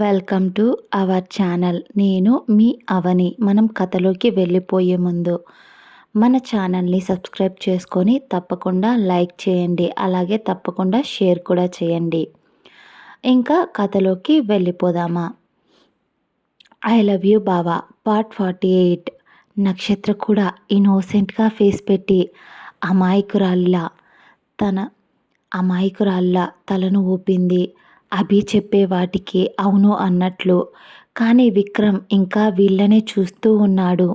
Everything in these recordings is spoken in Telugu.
Welcome to our channel. నేను మీ అవని. మనం కథలోకి వెళ్ళిపోయే ముందు మన ఛానల్ని సబ్స్క్రైబ్ చేసుకొని తప్పకుండా లైక్ చేయండి. అలాగే తప్పకుండా షేర్ కూడా చేయండి. ఇంకా కథలోకి వెళ్ళిపోదామా? ఐ లవ్ యూ బావా. Part forty eight. నక్షత్ర కూడా ఇన్నోసెంట్గా ఫేస్ పెట్టి అమాయకురాల్లా తన అమాయకురాల్లా తలను ఊపింది. అభి చెప్పే వాటికి అవును అన్నట్లు. కానీ విక్రమ్ ఇంకా వీళ్ళనే చూస్తూ ఉన్నాడు.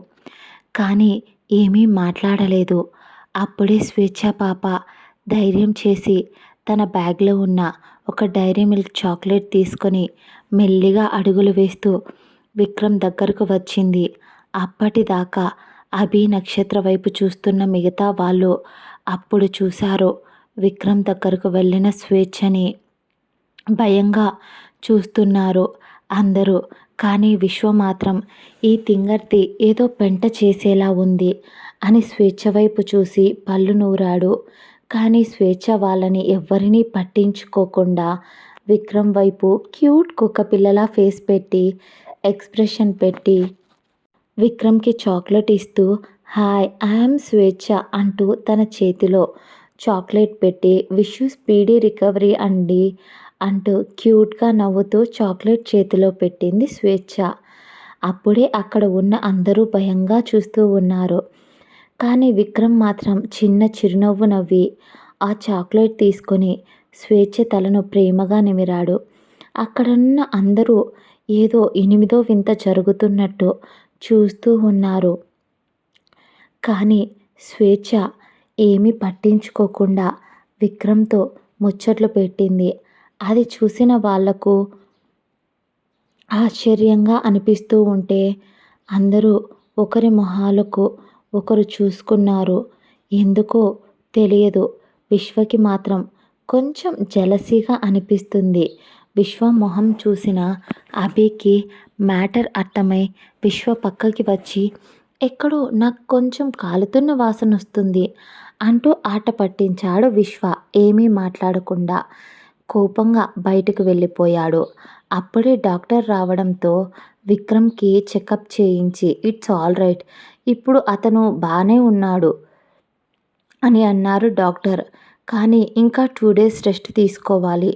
కానీ ఏమీ మాట్లాడలేదు. అప్పుడే స్వేచ్ఛ పాప ధైర్యం చేసి తన బ్యాగ్లో ఉన్న ఒక డైరీ మిల్క్ చాక్లెట్ తీసుకొని మెల్లిగా అడుగులు వేస్తూ విక్రమ్ దగ్గరకు వచ్చింది. అప్పటిదాకా అభి నక్షత్ర వైపు చూస్తున్న మిగతా వాళ్ళు అప్పుడు చూశారు విక్రమ్ దగ్గరకు వెళ్ళిన స్వేచ్ఛని. భయంగా చూస్తున్నారు అందరూ. కానీ విశ్వ మాత్రం ఈ తింగర్తి ఏదో పెంట చేసేలా ఉంది అని స్వేచ్ఛ వైపు చూసి పళ్ళు నూరాడు. కానీ స్వేచ్ఛ వాళ్ళని ఎవ్వరినీ పట్టించుకోకుండా విక్రమ్ వైపు క్యూట్ కుక్కపిల్లలా ఫేస్ పెట్టి ఎక్స్ప్రెషన్ పెట్టి విక్రమ్కి చాక్లెట్ ఇస్తూ హాయ్ ఐఎమ్ స్వేచ్ఛ అంటూ తన చేతిలో చాక్లెట్ పెట్టి విష్ స్పీడీ రికవరీ అండి. అంటూ క్యూట్గా నవ్వుతూ చాక్లెట్ చేతిలో పెట్టింది స్వేచ్ఛ. అప్పుడే అక్కడ ఉన్న అందరూ భయంగా చూస్తూ ఉన్నారు. కానీ విక్రమ్ మాత్రం చిన్న చిరునవ్వు నవ్వి ఆ చాక్లెట్ తీసుకొని స్వేచ్ఛ తలను ప్రేమగా నిమిరాడు. అక్కడున్న అందరూ ఏదో ఎనిమిదో వింత జరుగుతున్నట్టు చూస్తూ ఉన్నారు. కానీ స్వేచ్ఛ ఏమీ పట్టించుకోకుండా విక్రమ్తో ముచ్చట్లు పెట్టింది. అది చూసిన వాళ్ళకు ఆశ్చర్యంగా అనిపిస్తూ ఉంటే అందరూ ఒకరి మొహాలకు ఒకరు చూసుకున్నారు. ఎందుకో తెలియదు. విశ్వకి మాత్రం కొంచెం జలసీగా అనిపిస్తుంది. విశ్వ మొహం చూసిన అభికి మ్యాటర్ అర్థమై విశ్వ పక్కకి వచ్చి ఎక్కడో నాకు కొంచెం కాలుతున్న వాసన వస్తుంది అంటూ ఆట పట్టించాడు విశ్వ ఏమీ మాట్లాడకుండా. కోపంగా బయటకు వెళ్ళిపోయాడు. అప్పుడే డాక్టర్ రావడంతో విక్రమ్కి చెకప్ చేయించి ఇట్స్ ఆల్ రైట్ ఇప్పుడు అతను బాగానే ఉన్నాడు అని అన్నారు డాక్టర్. కానీ ఇంకా టూ డేస్ రెస్ట్ తీసుకోవాలి.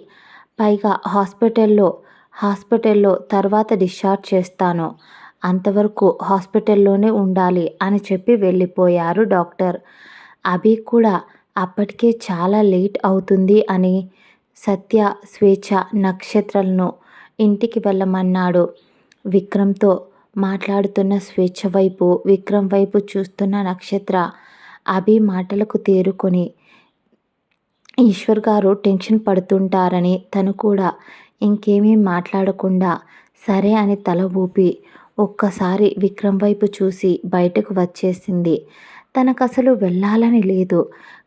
పైగా హాస్పిటల్లో హాస్పిటల్లో తర్వాత డిశ్చార్జ్ చేస్తాను. అంతవరకు హాస్పిటల్లోనే ఉండాలి అని చెప్పి వెళ్ళిపోయారు డాక్టర్. అభి కూడా అప్పటికే చాలా లేట్ అవుతుంది అని సత్య స్వేచ్ఛ నక్షత్రాలను ఇంటికి వెళ్ళమన్నాడు. విక్రమ్తో మాట్లాడుతున్న స్వేచ్ఛ వైపు విక్రమ్ వైపు చూస్తున్న నక్షత్ర అభి మాటలకు తేరుకొని ఈశ్వర్ గారు టెన్షన్ పడుతుంటారని తను కూడా ఇంకేమీ మాట్లాడకుండా సరే అని తల ఊపి ఒక్కసారి విక్రమ్ వైపు చూసి బయటకు వచ్చేసింది. తనకు అసలు వెళ్ళాలని లేదు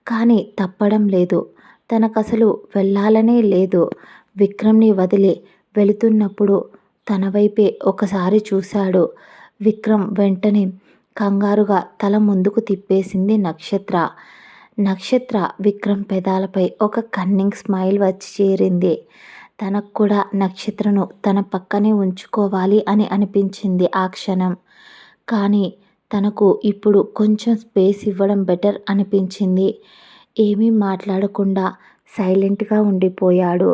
కానీ తప్పడం లేదు. తనకు అసలు వెళ్ళాలనే లేదు. విక్రమ్ని వదిలి వెళుతున్నప్పుడు తన వైపే ఒకసారి చూశాడు. విక్రమ్ వెంటనే కంగారుగా తల ముందుకు తిప్పేసింది నక్షత్ర. నక్షత్ర విక్రమ్ పెదాలపై ఒక కన్నింగ్ స్మైల్ వచ్చి చేరింది. తనకు కూడా నక్షత్రను తన పక్కనే ఉంచుకోవాలి అని అనిపించింది ఆ క్షణం. కానీ తనకు ఇప్పుడు కొంచెం స్పేస్ ఇవ్వడం బెటర్ అనిపించింది. ఏమీ మాట్లాడకుండా సైలెంట్గా ఉండిపోయాడు.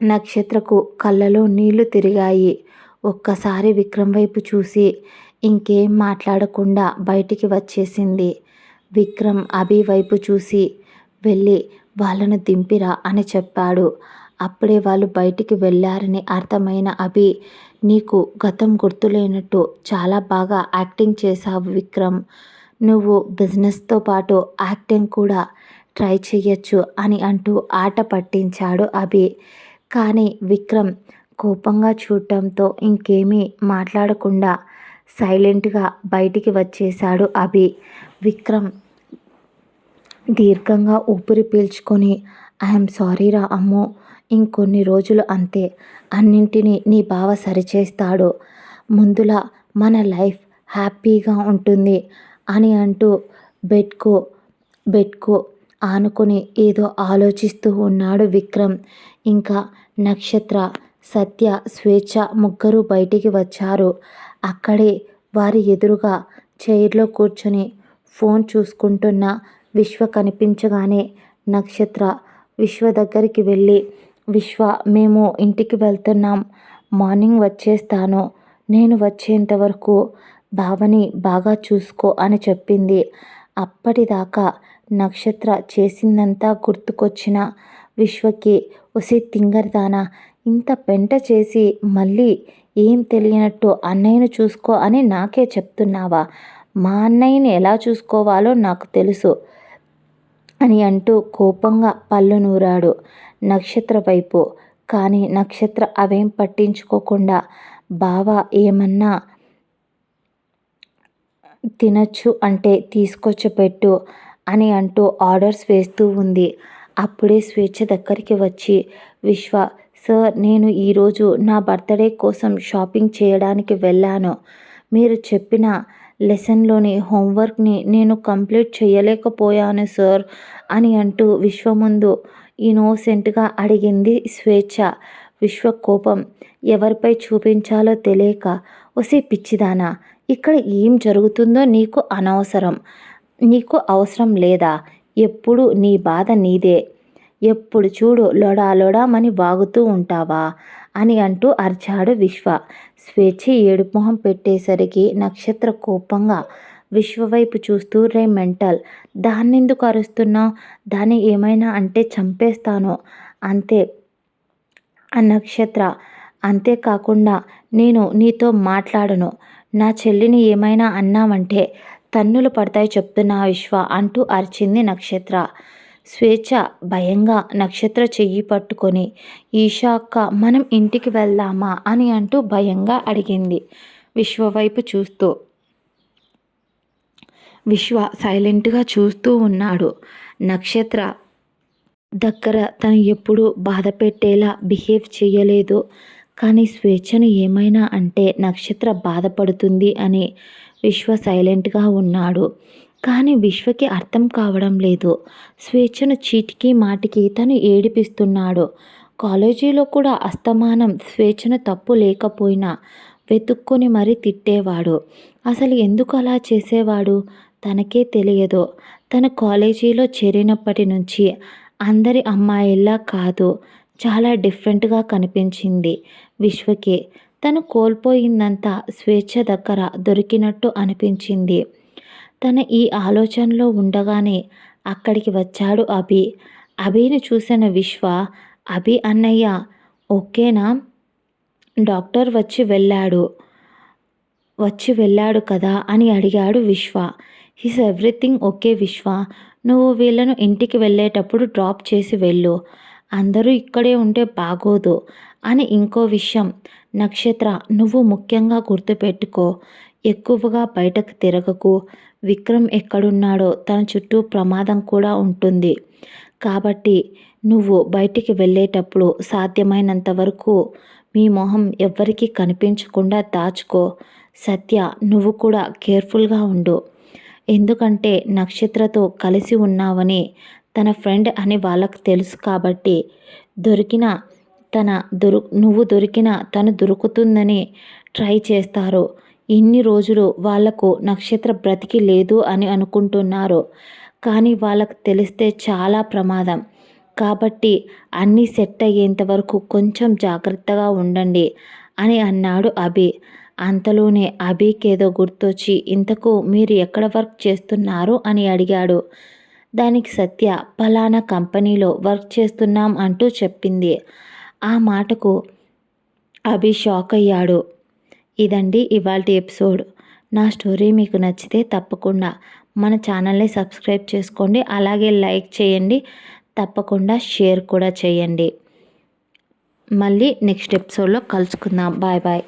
నక్షత్రకు కళ్ళలో నీళ్ళు తిరిగాయి. ఒక్కసారి విక్రమ్ వైపు చూసి ఇంకేం మాట్లాడకుండా బయటికి వచ్చేసింది. విక్రమ్ అభి వైపు చూసి వెళ్ళి వాళ్ళను దింపిరా అని చెప్పాడు. అప్పుడే వాళ్ళు బయటికి వెళ్ళారని అర్థమైన అభి నీకు గతం గుర్తులేనట్టు చాలా బాగా యాక్టింగ్ చేశావు విక్రమ్. నువ్వు బిజినెస్తో పాటు యాక్టింగ్ కూడా ట్రై చేయొచ్చు అని అంటూ ఆట పట్టించాడు అభి. కానీ విక్రమ్ కోపంగా చూడటంతో ఇంకేమీ మాట్లాడకుండా సైలెంట్గా బయటికి వచ్చేశాడు అభి. విక్రమ్ దీర్ఘంగా ఊపిరి పీల్చుకొని ఐఎమ్ సారీ రా అమ్మో ఇంకొన్ని రోజులు అంతే అన్నింటినీ నీ బావ సరిచేస్తాడు. ముందులా మన లైఫ్ హ్యాపీగా ఉంటుంది అని అంటూ బెడ్కో బెడ్కో ఆనుకొని ఏదో ఆలోచిస్తూ ఉన్నాడు విక్రమ్. ఇంకా నక్షత్ర సత్య స్వేచ్ఛ ముగ్గురు బయటికి వచ్చారు. అక్కడే వారి ఎదురుగా చైర్లో కూర్చొని ఫోన్ చూసుకుంటున్న విశ్వ కనిపించగానే నక్షత్ర విశ్వ దగ్గరికి వెళ్ళి విశ్వ మేము ఇంటికి వెళ్తున్నాం. మార్నింగ్ వచ్చేస్తాను. నేను వచ్చేంత వరకు బావని బాగా చూసుకో అని చెప్పింది. అప్పటిదాకా నక్షత్ర చేసిందంతా గుర్తుకొచ్చిన విశ్వకి ఒసే తింగరదానా ఇంత పెంట చేసి మళ్ళీ ఏం తెలియనట్టు అన్నయ్యను చూసుకో అని నాకే చెప్తున్నావా? మా అన్నయ్యని ఎలా చూసుకోవాలో నాకు తెలుసు అని అంటూ కోపంగా పళ్ళు నూరాడు నక్షత్ర వైపు. కానీ నక్షత్ర అవేం పట్టించుకోకుండా బావ ఏమన్నా తినచ్చు అంటే తీసుకొచ్చి పెట్టు అని అంటూ ఆర్డర్స్ వేస్తూ ఉంది. అప్పుడే స్వేచ్ఛ దగ్గరికి వచ్చి విశ్వ సార్ నేను ఈరోజు నా బర్త్డే కోసం షాపింగ్ చేయడానికి వెళ్ళాను. మీరు చెప్పిన లెసన్లోని హోంవర్క్ని నేను కంప్లీట్ చేయలేకపోయాను సార్ అని అంటూ విశ్వ ముందు ఇనోసెంట్గా అడిగింది స్వేచ్ఛ. విశ్వ కోపం ఎవరిపై చూపించాలో తెలియక ఒసే పిచ్చిదానా ఇక్కడ ఏం జరుగుతుందో నీకు అనవసరం. నీకు అవసరం లేదా? ఎప్పుడు నీ బాధ నీదే. ఎప్పుడు చూడు లొడా లొడామని వాగుతూ ఉంటావా? అని అంటూ అరిచాడు విశ్వ. స్వేచ్ఛ ఏడుమొహం పెట్టేసరికి నక్షత్ర కోపంగా విశ్వ వైపు చూస్తూ రే మెంటల్ దాన్నెందుకు అరుస్తున్నావు? దాన్ని ఏమైనా అంటే చంపేస్తాను. అంతే ఆ నక్షత్ర. అంతేకాకుండా నేను నీతో మాట్లాడను. నా చెల్లిని ఏమైనా అన్నామంటే తన్నులు పడతాయి చెప్తున్నా విశ్వ అంటూ అరిచింది నక్షత్ర. స్వేచ్ఛ భయంగా నక్షత్ర చెయ్యి పట్టుకొని ఈషా అక్క మనం ఇంటికి వెళ్దామా అని అంటూ భయంగా అడిగింది విశ్వ వైపు చూస్తూ. విశ్వ సైలెంట్గా చూస్తూ ఉన్నాడు. నక్షత్ర దగ్గర తను ఎప్పుడూ బాధ పెట్టేలా బిహేవ్ చేయలేదు కానీ స్వేచ్ఛను ఏమైనా అంటే నక్షత్ర బాధపడుతుంది అని విశ్వ సైలెంట్గా ఉన్నాడు. కానీ విశ్వకి అర్థం కావడం లేదు. స్వేచ్ఛను చీటికి మాటికి తను ఏడిపిస్తున్నాడు. కాలేజీలో కూడా అస్తమానం స్వేచ్ఛను తప్పు లేకపోయినా వెతుక్కొని మరీ తిట్టేవాడు. అసలు ఎందుకు అలా చేసేవాడు? తనకే తెలియదు. తన కాలేజీలో చేరినప్పటి నుంచి అందరి అమ్మాయిల్లా కాదు. చాలా డిఫరెంట్గా కనిపించింది. విశ్వకి. తను కోల్పోయిందంతా స్వేచ్ఛ దగ్గర దొరికినట్టు అనిపించింది. తన ఈ ఆలోచనలో ఉండగానే అక్కడికి వచ్చాడు అభి. అభిని చూసిన విశ్వ అభి అన్నయ్య ఓకేనా? డాక్టర్ వచ్చి వెళ్ళాడు. వచ్చి వెళ్ళాడు కదా? అని అడిగాడు విశ్వ. హిస్ ఎవ్రీథింగ్ ఓకే విశ్వ? నువ్వు వీళ్ళను ఇంటికి వెళ్ళేటప్పుడు డ్రాప్ చేసి వెళ్ళు. అందరూ ఇక్కడే ఉంటే బాగోదు. అని ఇంకో విషయం. నక్షత్ర నువ్వు ముఖ్యంగా గుర్తుపెట్టుకో. ఎక్కువగా బయటకు తిరగకు. విక్రమ్ ఎక్కడున్నాడో తన చుట్టూ ప్రమాదం కూడా ఉంటుంది. కాబట్టి నువ్వు బయటికి వెళ్ళేటప్పుడు సాధ్యమైనంత వరకు మీ మొహం ఎవ్వరికీ కనిపించకుండా దాచుకో. సత్య నువ్వు కూడా కేర్ఫుల్గా ఉండు. ఎందుకంటే నక్షత్రతో కలిసి ఉన్నావని తన ఫ్రెండ్ అని వాళ్ళకు తెలుసు కాబట్టి. దొరికిన తన దొరు నువ్వు దొరికిన తను దొరుకుతుందని ట్రై చేస్తారు. ఇన్ని రోజులు వాళ్ళకు నక్షత్ర బ్రతికి లేదు అని అనుకుంటున్నారు. కానీ వాళ్ళకు తెలిస్తే చాలా ప్రమాదం. కాబట్టి అన్నీ సెట్ అయ్యేంత వరకు కొంచెం జాగ్రత్తగా ఉండండి అని అన్నాడు అభి. అంతలోనే అభికేదో గుర్తొచ్చి ఇంతకు మీరు ఎక్కడ వర్క్ చేస్తున్నారు అని అడిగాడు. దానికి సత్య పలానా కంపెనీలో వర్క్ చేస్తున్నాం అంటూ చెప్పింది. ఆ మాటకు అభి షాక్ అయ్యాడు. ఇదండి ఇవాళ ఎపిసోడ్. నా స్టోరీ మీకు నచ్చితే తప్పకుండా మన ఛానల్ని సబ్స్క్రైబ్ చేసుకోండి. అలాగే లైక్ చేయండి. తప్పకుండా షేర్ కూడా చేయండి. మళ్ళీ నెక్స్ట్ ఎపిసోడ్లో కలుసుకుందాం. Bye bye.